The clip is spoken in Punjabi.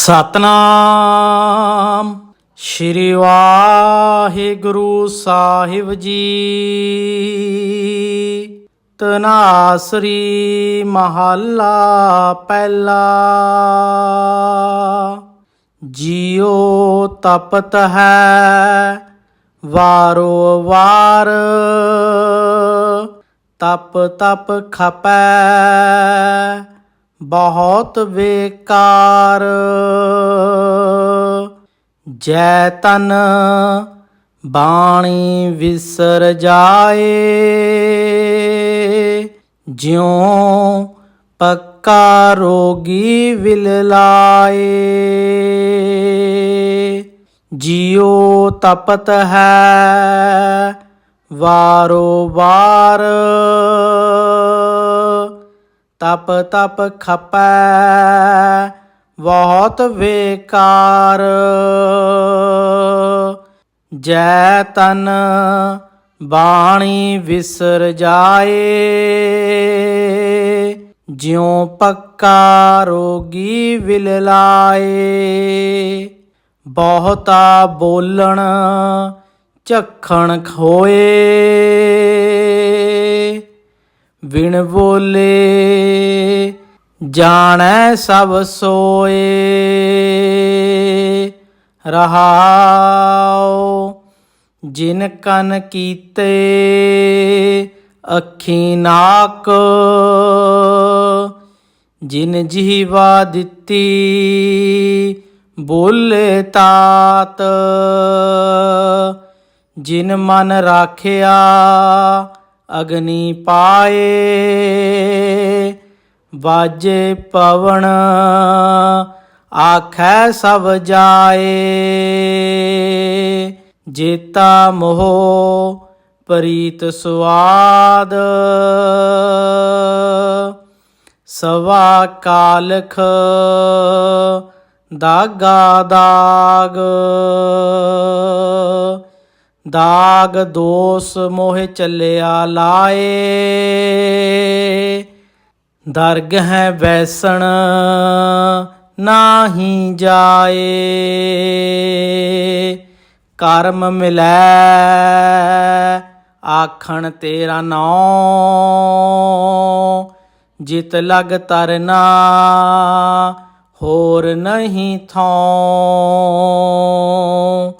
ਸਤਨਾਮ। ਸ਼੍ਰੀ ਵਾਹਿਗੁਰੂ ਸਾਹਿਬ ਜੀ। ਤਨਾਸਰੀ ਮਹੱਲਾ ਪਹਿਲਾ। ਜਿਉ ਤਪਤ ਹੈ, ਵਾਰੋ ਵਾਰ। ਤਪ ਤਪ ਖਪੈ। ਬਹੁਤ ਬੇਕਾਰ। ਜੈ ਤਨ ਬਾਣੀ ਵਿਸਰ ਜਾਏ, ਜਿਉ ਪੱਕਾ ਰੋਗੀ ਵਿਲਲਾਏ ਜਿਉ ਤਪਤ ਹੈ ਵਾਰੋ ਵਾਰ ਤਪ ਤਪ ਖਪੈ ਬਹੁਤ ਵੇਕਾਰ। ਜੈ ਤਨ ਬਾਣੀ ਵਿਸਰ ਜਾਏ, ਜਿਉ ਪੱਕਾ ਰੋਗੀ ਵਿਲਲਾਏ ਬਹੁਤਾ ਬੋਲਣ ਝਖਣ ਖੋਏ ਵਿਣ ਬੋਲੇ, ਜਾਣੈ ਸਭ ਸੋਏ। ਰਹਾਉ ਜਿਨ ਕਨ ਕੀਤੇ, ਅੱਖੀ ਨਾਕ, ਜਿਨ ਜੀਵਾ ਦਿੱਤੀ, ਬੋਲੇ ਤਾਤ। ਜਿਨ ਮਨ ਰਾਖਿਆ ਅਗਨੀ ਪਾਏ ਬਾਜੇ ਪਵਨ ਆਖੈ ਸਭ ਜਾਏ। ਜੇਤਾ ਮੋਹ, ਪ੍ਰੀਤ ਸੁਆਦ। ਸਵਾ ਕਾਲਖ, ਦਾਗਾ ਦਾਗ। ਦਾਗ ਦੋਸ ਮੋਹ ਚੱਲਿਆ ਲਾਏ। ਦਰਗ ਹੈ ਬੈਸਣ ਨਾਹੀ ਜਾਏ। ਕਰਮ ਮਿਲੈ ਆਖਣ ਤੇਰਾ ਨਾਮ ਜਿਤ ਲਗ ਤਰਨਾ ਹੋਰ ਨਹੀਂ ਥਾਂ।